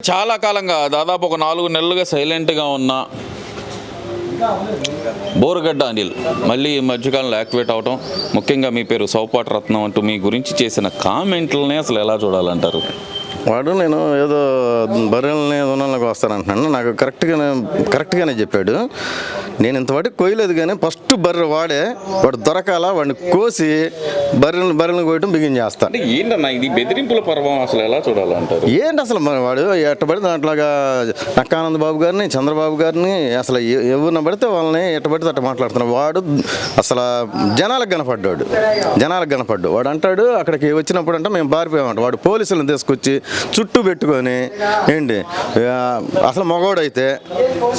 చాలా కాలంగా దాదాపు ఒక నాలుగు నెలలుగా సైలెంట్గా ఉన్న బోరుగడ్డ అనిల్ మళ్ళీ ఈ మధ్యకాలంలో యాక్టివేట్ అవటం ముఖ్యంగా మీ పేరు సౌపాటి రత్నం అంటూ మీ గురించి చేసిన కామెంట్లనే అసలు ఎలా చూడాలంటారు? వాడు నేను ఏదో బర్రెల్ని దున్నలకు వస్తానంటున్నాను. నాకు కరెక్ట్గానే కరెక్ట్గానే చెప్పాడు. నేను ఇంతవాటికి కోయలేదు కానీ ఫస్ట్ బర్రె వాడే వాడు దొరకాల వాడిని కోసి బర్రెలను బర్రెలను కోయటం బిగిన్ చేస్తా. అంటే ఏంటన్నా ఇది బెదిరింపుల పర్వం అసలు ఎలా చూడాలంటారు? ఏంటి అసలు మరి వాడు ఎట్టబడి దాంట్లాగా నక్కానంద బాబు గారిని చంద్రబాబు గారిని అసలు ఎవరిని పడితే వాళ్ళని ఎట్టబడితే అట్ట మాట్లాడుతున్నాడు. వాడు అసలు జనాలకు కనపడ్డాడు. జనాలకు కనపడ్డు వాడు అంటాడు అక్కడికి వచ్చినప్పుడు అంటే మేము పారిపోయామంట. వాడు పోలీసులను తీసుకొచ్చి చుట్టూ పెట్టుకొని ఏంటి అసలు మగవాడైతే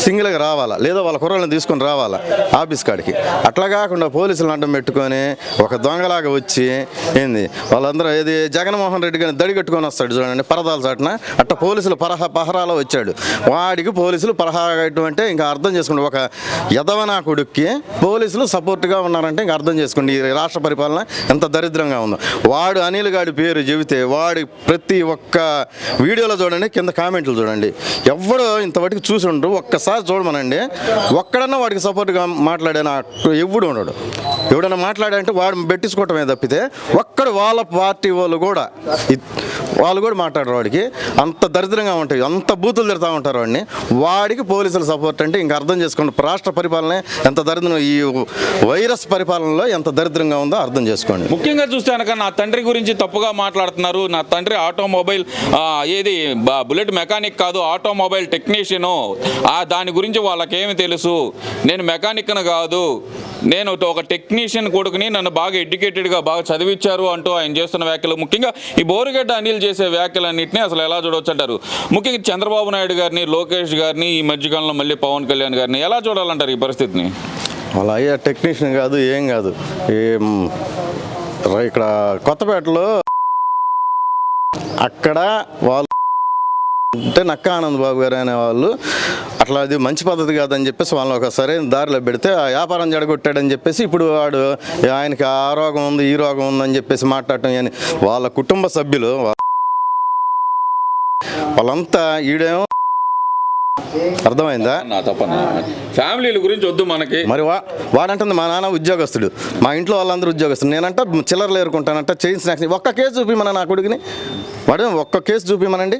సింగిల్గా రావాలా? లేదా వాళ్ళ కుర్రలను తీసుకొని రావాలా ఆఫీస్ కాడికి? అట్లా కాకుండా పోలీసులను అడ్డం పెట్టుకొని ఒక దొంగలాగా వచ్చి ఏంది వాళ్ళందరూ ఏది జగన్మోహన్ రెడ్డి గారిని దడి కట్టుకొని వస్తాడు చూడండి పరదాలు చాటున అట్ట పోలీసులు పరహ పహరాలో వచ్చాడు. వాడికి పోలీసులు పరహా అంటే ఇంకా అర్థం చేసుకోండి ఒక యదవనా కొడుక్కి పోలీసులు సపోర్ట్గా ఉన్నారంటే ఇంకా అర్థం చేసుకోండి ఈ రాష్ట్ర పరిపాలన ఎంత దరిద్రంగా ఉందో. వాడు అనిల్ గాడి పేరు చెబితే వాడి ప్రతి ఒక్క వీడియోలో చూడండి కింద కామెంట్లు చూడండి. ఎవడో ఇంతవరకు చూసి ఉండరు ఒక్కసారి చూడమనండి. ఒక్కడన్నా వాడికి సపోర్ట్గా మాట్లాడిన ఎవడు ఉండడు. ఎవడన్నా మాట్లాడంటే వాడు పెట్టించుకోవటమే తప్పితే ఒక్కడు వాళ్ళ పార్టీ వాళ్ళు కూడా వాళ్ళు కూడా మాట్లాడరు వాడికి. అంత దరిద్రంగా ఉంటాయి అంత బూతులు తిడతా ఉంటారు వాడిని. వాడికి పోలీసుల సపోర్ట్ అంటే ఇంకా అర్థం చేసుకోండి రాష్ట్ర పరిపాలన ఎంత దరిద్రం ఈ వైరస్ పరిపాలనలో ఎంత దరిద్రంగా ఉందో అర్థం చేసుకోండి. ముఖ్యంగా చూస్తే కనుక నా తండ్రి గురించి తప్పుగా మాట్లాడుతున్నారు. నా తండ్రి ఆటోమొబైల్ ఏది? బుల్లెట్ మెకానిక్ కాదు ఆటోమొబైల్ టెక్నీషియను. ఆ దాని గురించి వాళ్ళకేమి తెలుసు? నేను మెకానిక్ను కాదు. నేను ఒక టెక్నీషియన్ కొడుకుని నన్ను బాగా ఎడ్యుకేటెడ్గా బాగా చదివించారు అంటూ ఆయన చేస్తున్న వ్యాఖ్యలు. ముఖ్యంగా ఈ బోరుగడ్డ అనిల్ చేసే వ్యాఖ్యలన్నింటినీ అసలు ఎలా చూడవచ్చు అంటారు ముఖ్యంగా చంద్రబాబు నాయుడు గారిని లోకేష్ గారిని ఈ మధ్యకాలంలో మళ్ళీ పవన్ కళ్యాణ్ గారిని ఎలా చూడాలంటారు ఈ పరిస్థితిని? వాళ్ళ అయ్యా టెక్నీషియన్ కాదు ఏం కాదు. ఏం ఇక్కడ కొత్తపేటలో అక్కడ వాళ్ళు అంటే నక్క ఆనంద్ బాబు గారు అనే వాళ్ళు అట్లా అది మంచి పద్ధతి కాదని చెప్పేసి వాళ్ళని ఒక సరైన దారిలో పెడితే ఆ వ్యాపారం జడగొట్టాడని చెప్పేసి ఇప్పుడు వాడు ఆయనకి ఆ రోగం ఉంది ఈ రోగం ఉందని చెప్పేసి మాట్లాడటం అని వాళ్ళ కుటుంబ సభ్యులు వాళ్ళంతా ఈడేమో అర్థమైందా? నా తప్పన ఫ్యామిలీల గురించి వద్దు మనకి. మరి వా వాడంటుంది మా నాన్న ఉద్యోగస్తుడు. మా ఇంట్లో వాళ్ళందరూ ఉద్యోగస్తుడు నేనంట చిల్లరలు ఏరుకుంటానంట చైన్ స్నాక్స్. ఒక్క కేసు చూపిమన నా కొడుకుని? వాడు ఒక్క కేసు చూపిమనండి?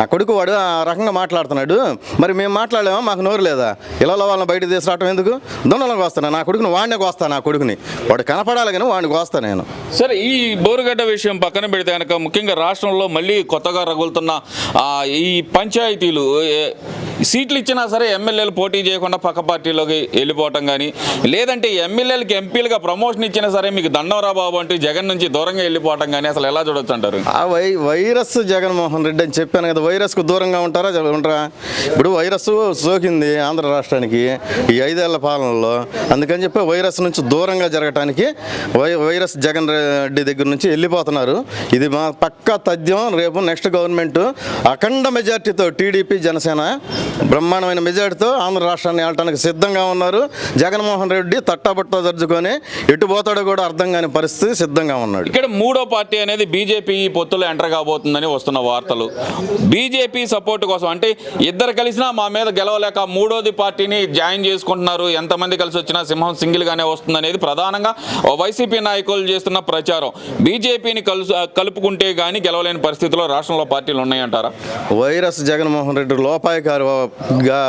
ఆ కొడుకు వాడు ఆ రకంగా మాట్లాడుతున్నాడు. మరి మేము మాట్లాడలేమా? మాకు నోరు లేదా? ఇలా వాళ్ళని బయట తీసుకురావటం ఎందుకు? దొండలకు వస్తాను నా కొడుకుని వాడినే కోస్తాను? నా కొడుకుని. వాడు కనపడాలి కానీ వాడిని కోస్తాను నేను. సరే ఈ బోరుగడ్డ విషయం పక్కన పెడితే కనుక ముఖ్యంగా రాష్ట్రంలో మళ్ళీ కొత్తగా రగులుతున్న ఈ పంచాయతీలు ఏ- సీట్లు ఇచ్చినా సరే ఎమ్మెల్యేలు పోటీ చేయకుండా పక్క పార్టీలోకి వెళ్ళిపోవటం కానీ లేదంటే ఎమ్మెల్యేలకు ఎంపీలుగా ప్రమోషన్ ఇచ్చినా సరే మీకు దండవరా బాబు అంటూ జగన్ నుంచి దూరంగా వెళ్ళిపోవటం కానీ అసలు ఎలా చూడొచ్చు అంటారు? ఆ వై వైరస్ జగన్మోహన్ రెడ్డి అని చెప్పాను కదా వైరస్కు దూరంగా ఉంటారా ఉంటారా ఇప్పుడు వైరస్ సోకింది ఆంధ్ర రాష్ట్రానికి ఈ ఐదేళ్ళ పాలనలో. అందుకని చెప్పి వైరస్ నుంచి దూరంగా జరగటానికి వై వైరస్ జగన్ రెడ్డి దగ్గర నుంచి వెళ్ళిపోతున్నారు. ఇది మా పక్కా తథ్యం. రేపు నెక్స్ట్ గవర్నమెంట్ అఖండ మెజార్టీతో టీడీపీ జనసేన బ్రహ్మాండమైన మెజార్టీతో ఆంధ్ర రాష్ట్రాన్ని ఆడటానికి సిద్ధంగా ఉన్నారు. జగన్మోహన్ రెడ్డి తట్టాబట్ట జరుచుకొని ఎటు పోతాడో కూడా అర్థం కాని పరిస్థితి సిద్ధంగా ఉన్నాడు. ఇక్కడ మూడో పార్టీ అనేది బీజేపీ పొత్తులో ఎంటర్ కాబోతుందని వస్తున్న వార్తలు. బీజేపీ సపోర్ట్ కోసం అంటే ఇద్దరు కలిసినా మా మీద గెలవలేక మూడోది పార్టీని జాయిన్ చేసుకుంటున్నారు. ఎంతమంది కలిసి వచ్చినా సింహం సింగిల్ గానే వస్తుంది అనేది ప్రధానంగా వైసీపీ నాయకులు చేస్తున్న ప్రచారం. బీజేపీని కలుసు కలుపుకుంటే గానీ గెలవలేని పరిస్థితిలో రాష్ట్రంలో పార్టీలు ఉన్నాయంటారా? వైరస్ జగన్మోహన్ రెడ్డి లోపాయకారిగా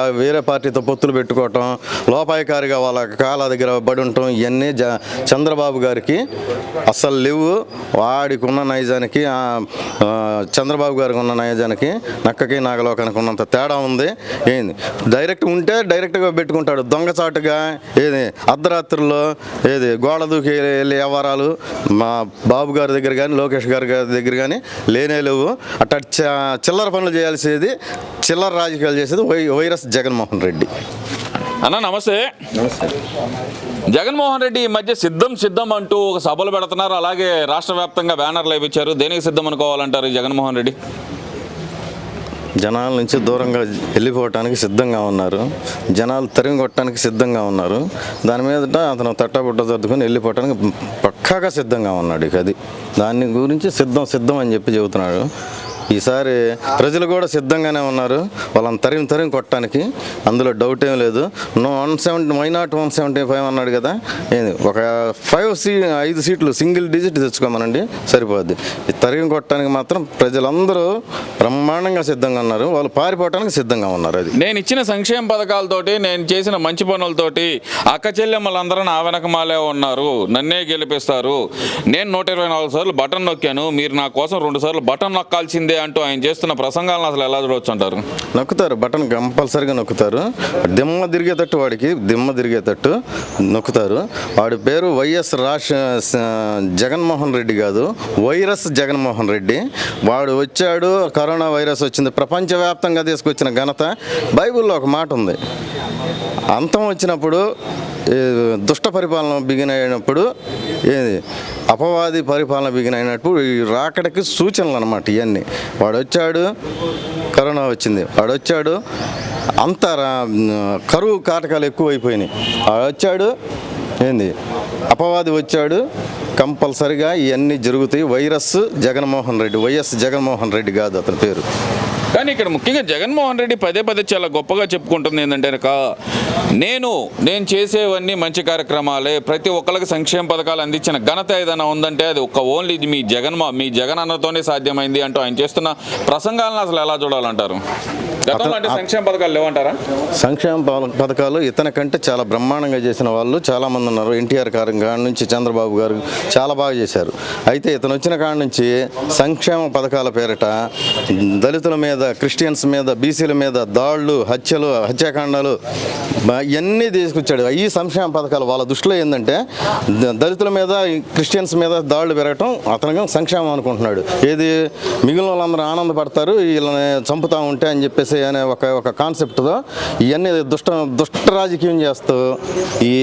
వేరే పార్టీతో పొత్తులు పెట్టుకోవటం లోపాయకారిగా వాళ్ళ కాళ్ళ దగ్గర బడి ఉండటం ఇవన్నీ జ చంద్రబాబు గారికి అస్సలు లేవు. వాడికి ఉన్న నైజానికి చంద్రబాబు గారికి ఉన్న నైజానికి నక్కకి నాగలోకానికి ఉన్నంత తేడా ఉంది. ఏంది? డైరెక్ట్ ఉంటే డైరెక్ట్గా పెట్టుకుంటాడు. దొంగచాటుగా ఏది అర్ధరాత్రుల్లో ఏది గోడ దూకి వ్యవహారాలు మా బాబు గారి దగ్గర కానీ లోకేష్ గారి గారి దగ్గర కానీ లేనే లేవు. అట్ట చ- చిల్లర పనులు చేయాల్సేది చిల్లర రాజకీయాలు చేసేది వై వైరస్ జగన్మోహన్ రెడ్డి. అన్న నమస్తే. జగన్మోహన్ రెడ్డి ఈ మధ్య సిద్ధం సిద్ధం అంటూ ఒక సభలు పెడుతున్నారు. అలాగే రాష్ట్ర వ్యాప్తంగా బ్యానర్లు వేయించారు దేనికి సిద్ధం అనుకోవాలంటారు జగన్మోహన్ రెడ్డి? జనాల నుంచి దూరంగా వెళ్ళిపోవటానికి సిద్ధంగా ఉన్నారు. జనాలు తరిమి కొట్టడానికి సిద్ధంగా ఉన్నారు. దాని మీద అతను తట్టబుట్ట సర్దుకొని వెళ్ళిపోవటానికి పక్కాగా సిద్ధంగా ఉన్నాడు ఇక అది. దాని గురించి సిద్ధం సిద్ధం అని చెప్పి చెబుతున్నాడు. ఈసారి ప్రజలు కూడా సిద్ధంగానే ఉన్నారు. వాళ్ళని తరిం తరిం కొట్టడానికి. అందులో డౌట్ ఏం లేదు. No one seventy why not one seventy five అన్నాడు కదా. ఏంది ఒక ఫైవ్ సీ ఐదు సీట్లు సింగిల్ డిజిట్ తెచ్చుకోమనండి సరిపోద్ది. ఈ కొట్టడానికి మాత్రం ప్రజలందరూ బ్రహ్మాండంగా సిద్ధంగా ఉన్నారు. వాళ్ళు పారిపోవడానికి సిద్ధంగా ఉన్నారు అది. నేను ఇచ్చిన సంక్షేమ పథకాలతోటి నేను చేసిన మంచి పనులతోటి అక్క చెల్లెమ్మలందరూ నా వెనకమాలే ఉన్నారు. నన్నే గెలిపిస్తారు. నేను నూట ఇరవై నాలుగు సార్లు బటన్ నొక్కాను. మీరు నా కోసం రెండు సార్లు బటన్ నొక్కాల్సిందే అంటూ ఆయన చేస్తున్న ప్రసంగాలను అసలు ఎలా చూడవచ్చు అంటారు నొక్కుతారు బటన్ కంపల్సరీగా నొక్కుతారు. దిమ్మ తిరిగేటట్టు వాడికి దిమ్మ తిరిగేటట్టు నొక్కుతారు. వాడి పేరు వైఎస్ రాష్ జగన్మోహన్ రెడ్డి కాదు వైరస్ జగన్మోహన్ రెడ్డి. వాడు వచ్చాడు కరోనా వైరస్ వచ్చింది ప్రపంచవ్యాప్తంగా తీసుకొచ్చిన ఘనత బైబిల్లో ఒక మాట ఉంది. అంతం వచ్చినప్పుడు దుష్ట పరిపాలన బిగిన్ అయినప్పుడు ఏది? అపవాది పరిపాలన బిగిన్ ఈ రాకడికి సూచనలు అనమాట ఇవన్నీ వాడు వచ్చాడు కరోనా వచ్చింది. వాడు వచ్చాడు అంత రా- కరువు కాటకాలు ఎక్కువైపోయినాయి. వాడు వచ్చాడు ఏంది? అపవాది వచ్చాడు కంపల్సరిగా ఇవన్నీ జరుగుతాయి. వైరస్ జగన్మోహన్ రెడ్డి వైఎస్ జగన్మోహన్ రెడ్డి కాదు అతని పేరు. కానీ ఇక్కడ ముఖ్యంగా జగన్మోహన్ రెడ్డి పదే పదే చాలా గొప్పగా చెప్పుకుంటుంది ఏంటంటే నేను నేను చేసేవన్నీ మంచి కార్యక్రమాలే ప్రతి ఒక్కరికి సంక్షేమ పథకాలు అందించిన ఘనత ఏదైనా ఉందంటే అది ఒక ఓన్లీ ఇది మీ జగన్ మా- జగన్ అన్నతోనే సాధ్యమైంది అంటూ ఆయన చేస్తున్న ప్రసంగాలను అసలు ఎలా చూడాలంటారు? సంక్షేమ పథకాలు లేవంటారా? సంక్షేమ పథ- పథకాలు ఇతని కంటే చాలా బ్రహ్మాండంగా చేసిన వాళ్ళు చాలా మంది ఉన్నారు. ఎన్టీఆర్ గారి కాడ నుంచి చంద్రబాబు గారు చాలా బాగా చేశారు. అయితే ఇతను వచ్చిన కాడ నుంచి సంక్షేమ పథకాల పేరిట దళితుల మీద మీద క్రిస్టియన్స్ మీద బీసీల మీద దాళ్ళు హత్యలు హత్యాకాండాలు ఇవన్నీ తీసుకొచ్చాడు. ఈ సంక్షేమ పథకాలు వాళ్ళ దృష్టిలో ఏంటంటే దళితుల మీద క్రిస్టియన్స్ మీద దాడులు పెరగటం అతనికి సంక్షేమం అనుకుంటున్నాడు. ఏది మిగిలిన వాళ్ళందరూ ఆనందపడతారు వీళ్ళని చంపుతా ఉంటే అని చెప్పేసి అనే ఒక ఒక కాన్సెప్ట్తో ఇవన్నీ దుష్ట దుష్ట రాజకీయం చేస్తూ ఈ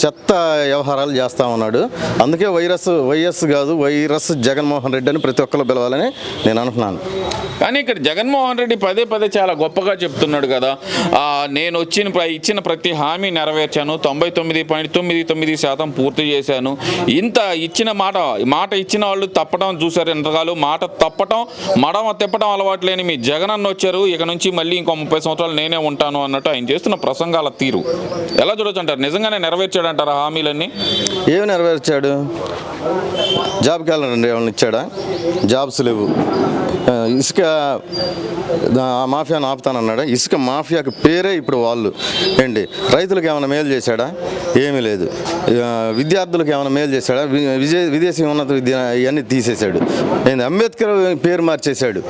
చెత్త వ్యవహారాలు చేస్తూ ఉన్నాడు. అందుకే వైరస్ వైఎస్ కాదు వైరస్ జగన్మోహన్ రెడ్డి అని ప్రతి ఒక్కరు పిలవాలని నేను అనుకున్నాను కానీ ఇక్కడ జగన్ జగన్మోహన్ రెడ్డి పదే పదే చాలా గొప్పగా చెప్తున్నాడు కదా. ఆ, నేను వచ్చిన ప్ర- ఇచ్చిన ప్రతి హామీ నెరవేర్చాను. తొంభై తొమ్మిది పాయింట్ తొమ్మిది తొమ్మిది శాతం పూర్తి చేశాను. ఇంత ఇచ్చిన మాట మాట ఇచ్చిన వాళ్ళు తప్పడం చూశారు ఎంతకాలు మాట తప్పటం మడమ తిప్పటం అలవాటు లేని మీ జగన్ అన్న వచ్చారు. ఇక నుంచి మళ్ళీ ఇంకో ముప్పై సంవత్సరాలు నేనే ఉంటాను అన్నట్టు ఆయన చేస్తున్న ప్రసంగాల తీరు. ఎలా చూడొచ్చు అంటారు? నిజంగానే నెరవేర్చాడంటారా హామీలన్నీ? ఏమి నెరవేర్చాడు? జాబ్ క్యాలెండర్ ఏమైనా ఇచ్చాడా? జాబ్స్ లేవు. ఇసుక ఆ మాఫియాను ఆపుతానన్నాడు? ఇసుక మాఫియాకి పేరే ఇప్పుడు వాళ్ళు. ఏంటి? రైతులకు ఏమైనా మేలు చేశాడా? ఏమీ లేదు. విద్యార్థులకు ఏమైనా మేలు చేశాడా? వి- విజయ విదేశీ ఉన్నత విద్య ఇవన్నీ తీసేశాడు. ఏంది? అంబేద్కర్ పేరు మార్చేశాడు.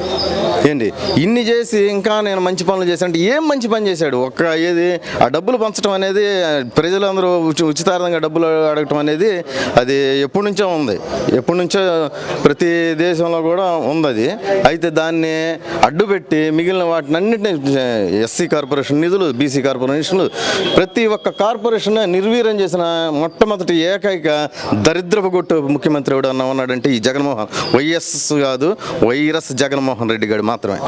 ఏంటి? ఇన్ని చేసి ఇంకా నేను మంచి పనులు చేశాను ఏం మంచి పని చేశాడు? ఒక్క ఏది? ఆ డబ్బులు పంచడం అనేది ప్రజలందరూ ఉచితార్థంగా డబ్బులు అడగటం అనేది అది ఎప్పటి నుంచో ఉంది. ఎప్పటి నుంచో ప్రతి దేశంలో కూడా ఉంది అది. అయితే దాన్ని అడ్డుపెట్టి మిగిలిన వాటిని అన్నింటినీ ఎస్సీ కార్పొరేషన్ నిధులు బీసీ కార్పొరేషన్లు ప్రతి ఒక్క కార్పొరేషన్ నిర్వీర్యం చేసిన మొట్టమొదటి ఏకైక దరిద్రపు కొట్టు ముఖ్యమంత్రి ఎవడన్నా ఉన్నాడంటే ఈ జగన్మోహన్. వైఎస్ కాదు వైరస్ జగన్మోహన్ రెడ్డి గారు మాత్రమే.